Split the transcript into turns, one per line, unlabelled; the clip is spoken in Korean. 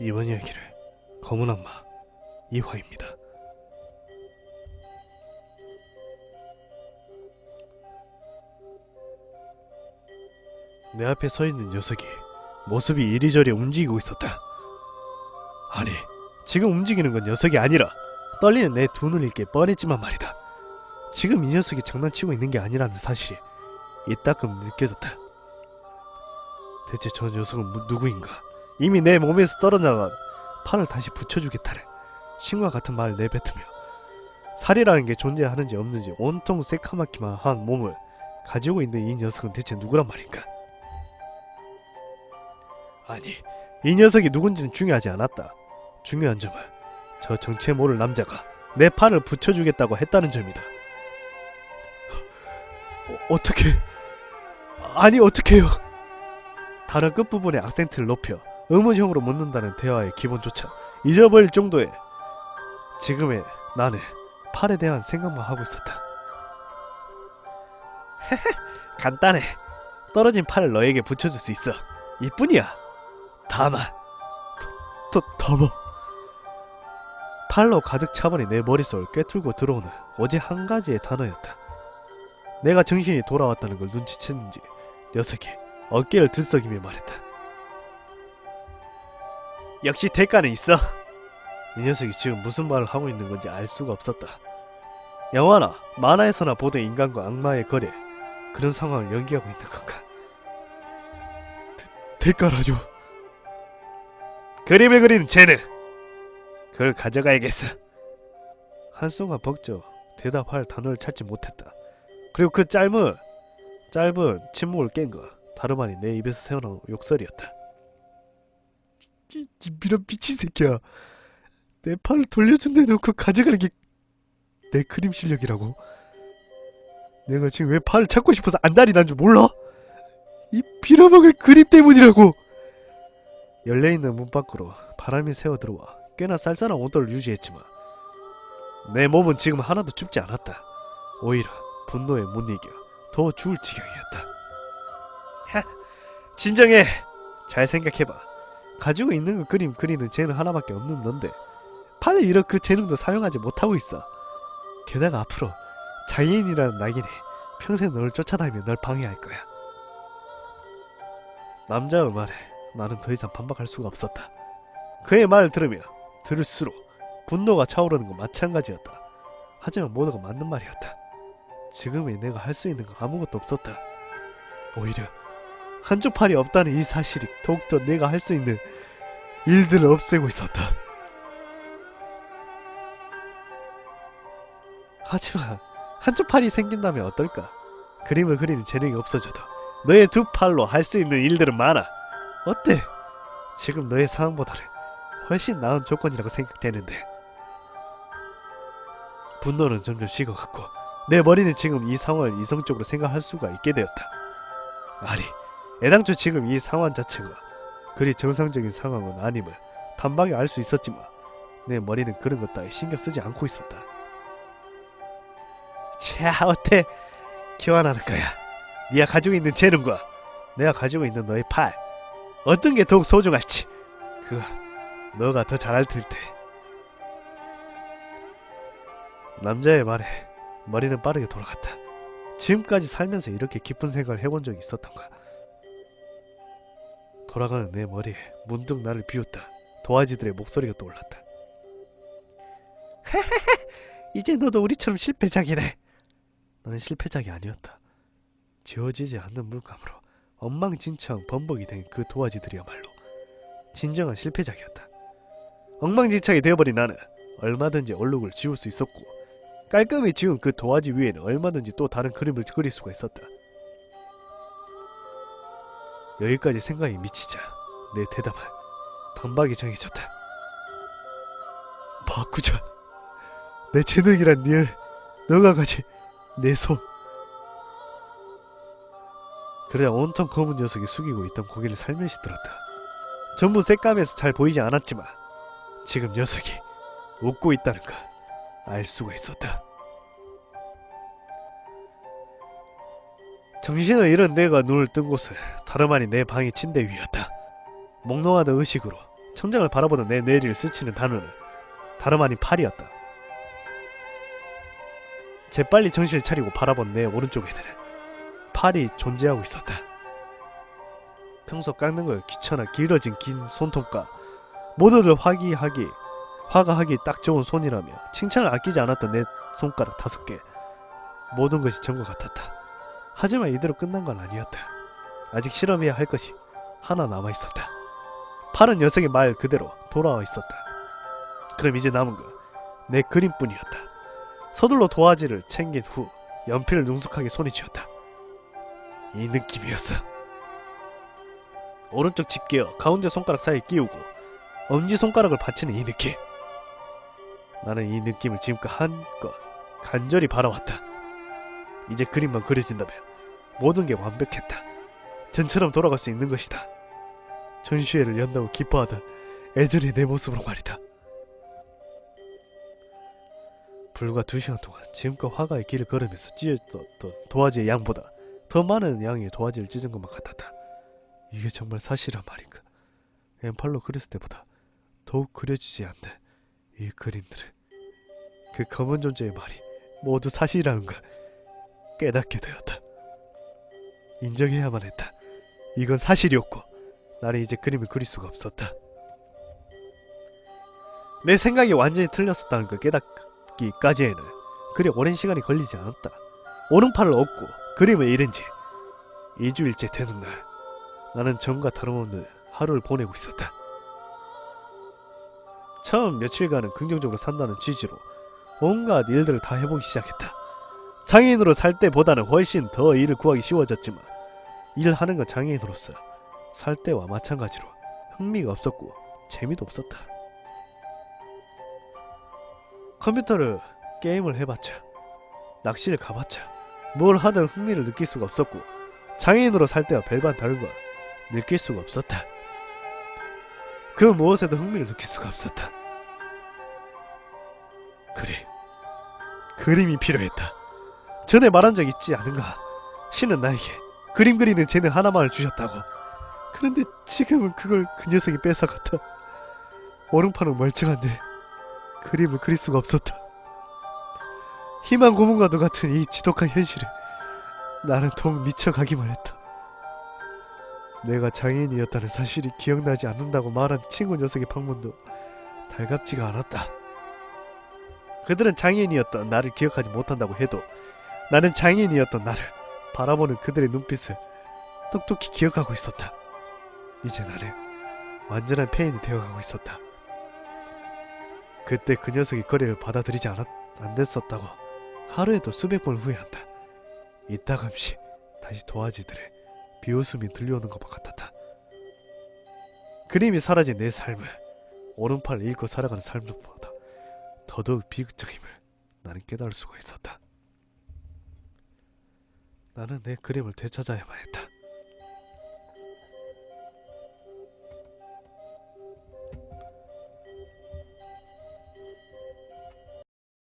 이번 이야기를 검은 악마 이화입니다. 내 앞에 서 있는 녀석이 모습이 이리저리 움직이고 있었다. 아니, 지금 움직이는 건 녀석이 아니라 떨리는 내 두 눈일 게 뻔했지만 말이다. 지금 이 녀석이 장난치고 있는 게 아니라는 사실이 이따금 느껴졌다. 대체 저 녀석은 무- 누구인가? 이미 내 몸에서 떨어나간 팔을 다시 붙여주겠다래. 신과 같은 말을 내뱉으며 살이라는 게 존재하는지 없는지 온통 새카맣기만 한 몸을 가지고 있는 이 녀석은 대체 누구란 말인가? 아니, 이 녀석이 누군지는 중요하지 않았다. 중요한 점은 저 정체 모를 남자가 내 팔을 붙여주겠다고 했다는 점이다. 어, 어떻게? 아니 어떻게요? 다른 끝부분의 악센트를 높여 의문형으로 묻는다는 대화의 기본조차 잊어버릴 정도의 지금의 나는 팔에 대한 생각만 하고 있었다. 간단해. 떨어진 팔을 너에게 붙여줄 수 있어. 이뿐이야. 다만, 더, 더, 더머. 팔로 가득 차버린 내 머릿속을 꿰뚫고 들어오는 오직 한 가지의 단어였다. 내가 정신이 돌아왔다는 걸 눈치챘는지 녀석이 어깨를 들썩이며 말했다. 역시 대가는 있어. 이 녀석이 지금 무슨 말을 하고 있는 건지 알 수가 없었다. 영화나 만화에서나 보던 인간과 악마의 거래 그런 상황을 연기하고 있는 건가? 대, 대가라뇨. 그림을 그리는 쟤는 그걸 가져가야겠어. 한순간 벅져 대답할 단어를 찾지 못했다. 그리고 그 짧은 짧은 침묵을 깬 거 다름 아닌 내 입에서 새어나온 욕설이었다. 이, 이 미런 미친 새끼야. 내 팔을 돌려준 데 놓고 가져가는 게 내 그림 실력이라고? 내가 지금 왜 팔을 찾고 싶어서 안달이 난 줄 몰라? 이 빌어먹을 그림 때문이라고! 열려있는 문 밖으로 바람이 새어 들어와 꽤나 쌀쌀한 온도를 유지했지만 내 몸은 지금 하나도 춥지 않았다. 오히려 분노에 못 이겨 더 죽을 지경이었다. 하, 진정해. 잘 생각해봐. 가지고 있는 그 그림 그리는 재능 하나밖에 없는 넌데 팔에 이런 그 재능도 사용하지 못하고 있어. 게다가 앞으로 장애인이라는 낙인이 평생 너를 쫓아다니며 널 방해할 거야. 남자의 말에 나는 더 이상 반박할 수가 없었다. 그의 말을 들으며 들을수록 분노가 차오르는 건 마찬가지였다. 하지만 모두가 맞는 말이었다. 지금의 내가 할 수 있는 건 아무것도 없었다. 오히려 한쪽 팔이 없다는 이 사실이 더욱더 내가 할 수 있는 일들을 없애고 있었다. 하지만 한쪽 팔이 생긴다면 어떨까? 그림을 그리는 재능이 없어져도 너의 두 팔로 할 수 있는 일들은 많아. 어때? 지금 너의 상황보다는 훨씬 나은 조건이라고 생각되는데. 분노는 점점 식어갔고 내 머리는 지금 이 상황을 이성적으로 생각할 수가 있게 되었다. 아니, 애당초 지금 이 상황 자체가 그리 정상적인 상황은 아님을 단박에 알 수 있었지만 내 머리는 그런 것 따위 신경 쓰지 않고 있었다. 자, 어때? 교환하는 거야. 네가 가지고 있는 재능과 내가 가지고 있는 너의 팔 어떤 게 더욱 소중할지 그거 너가 더 잘 알 텐데. 남자의 말에 머리는 빠르게 돌아갔다. 지금까지 살면서 이렇게 깊은 생각을 해본 적이 있었던가? 돌아가는 내 머리에 문득 나를 비웃다. 도화지들의 목소리가 떠올랐다. 이제 너도 우리처럼 실패작이네. 너는 실패작이 아니었다. 지워지지 않는 물감으로 엉망진창 범벅이 된 그 도화지들이야말로 진정한 실패작이었다. 엉망진창이 되어버린 나는 얼마든지 얼룩을 지울 수 있었고 깔끔히 지운 그 도화지 위에는 얼마든지 또 다른 그림을 그릴 수가 있었다. 여기까지 생각이 미치자 내 대답은 단박에 정해졌다. 바꾸자. 내 재능이란 니 너가 가지 내 손. 그러자 온통 검은 녀석이 숙이고 있던 고개를 살며시 들었다. 전부 새까매서 잘 보이지 않았지만 지금 녀석이 웃고 있다는 걸알 수가 있었다. 정신을 잃은 내가 눈을 뜬 곳은 다름 아닌 내 방의 침대 위였다. 몽롱하던 의식으로 천장을 바라보는 내 뇌리를 스치는 단어는 다름 아닌 팔이었다. 재빨리 정신을 차리고 바라본 내 오른쪽에는 팔이 존재하고 있었다. 평소 깎는 걸 귀찮아 길어진 긴 손톱과 모두들 화기하기 화가 하기 딱 좋은 손이라며 칭찬을 아끼지 않았던 내 손가락 다섯 개 모든 것이 전과 같았다. 하지만 이대로 끝난 건 아니었다. 아직 실험해야 할 것이 하나 남아 있었다. 파란 녀석의 말 그대로 돌아와 있었다. 그럼 이제 남은 건 내 그림뿐이었다. 서둘러 도화지를 챙긴 후 연필을 능숙하게 손에 쥐었다. 이 느낌이었어. 오른쪽 집게어 가운데 손가락 사이에 끼우고 엄지 손가락을 받치는 이 느낌. 나는 이 느낌을 지금껏 한껏 간절히 바라왔다. 이제 그림만 그려진다면 모든 게 완벽했다. 전처럼 돌아갈 수 있는 것이다. 전시회를 연다고 기뻐하던 애전의 내 모습으로 말이다. 불과 두 시간 동안 지금껏 화가의 길을 걸으면서 찢었던 도화지의 양보다 더 많은 양의 도화지를 찢은 것만 같았다. 이게 정말 사실이란 말인가? 엠팔로 그렸을 때보다 더욱 그려지지 않는 이 그림들을 그 검은 존재의 말이 모두 사실이라는 걸 깨닫게 되었다. 인정해야만 했다. 이건 사실이었고 나는 이제 그림을 그릴 수가 없었다. 내 생각이 완전히 틀렸었다는 걸 깨닫기까지에는 그리 오랜 시간이 걸리지 않았다. 오른팔을 얻고 그림을 잃은 지 2주일째 되는 날 나는 전과 다름없는 하루를 보내고 있었다. 처음 며칠간은 긍정적으로 산다는 취지로 온갖 일들을 다 해보기 시작했다. 장애인으로 살 때보다는 훨씬 더 일을 구하기 쉬워졌지만 일하는 건 장애인으로서 살 때와 마찬가지로 흥미가 없었고 재미도 없었다. 컴퓨터를 게임을 해봤자 낚시를 가봤자 뭘 하든 흥미를 느낄 수가 없었고 장애인으로 살 때와 별반 다른 걸 느낄 수가 없었다. 그 무엇에도 흥미를 느낄 수가 없었다. 그림. 그림이 필요했다. 전에 말한 적 있지 않은가? 신은 나에게 그림 그리는 재능 하나만을 주셨다고. 그런데 지금은 그걸 그 녀석이 뺏어갔다. 오른팔은 멀쩡한데 그림을 그릴 수가 없었다. 희망 고문과도 같은 이 지독한 현실에 나는 더욱 미쳐가기만 했다. 내가 장애인이었다는 사실이 기억나지 않는다고 말한 친구 녀석의 방문도 달갑지가 않았다. 그들은 장애인이었던 나를 기억하지 못한다고 해도 나는 장애인이었던 나를 바라보는 그들의 눈빛을 똑똑히 기억하고 있었다. 이제 나는 완전한 폐인이 되어가고 있었다. 그때 그 녀석이 거래를 받아들이지 않았, 안 됐었다고 하루에도 수백 번 후회한다. 이따금씩 다시 도화지들의 비웃음이 들려오는 것만 같았다. 그림이 사라진 내 삶을 오른팔 잃고 살아가는 삶보다 더더욱 비극적임을 나는 깨달을 수가 있었다. 나는 내 그림을 되찾아야만 했다.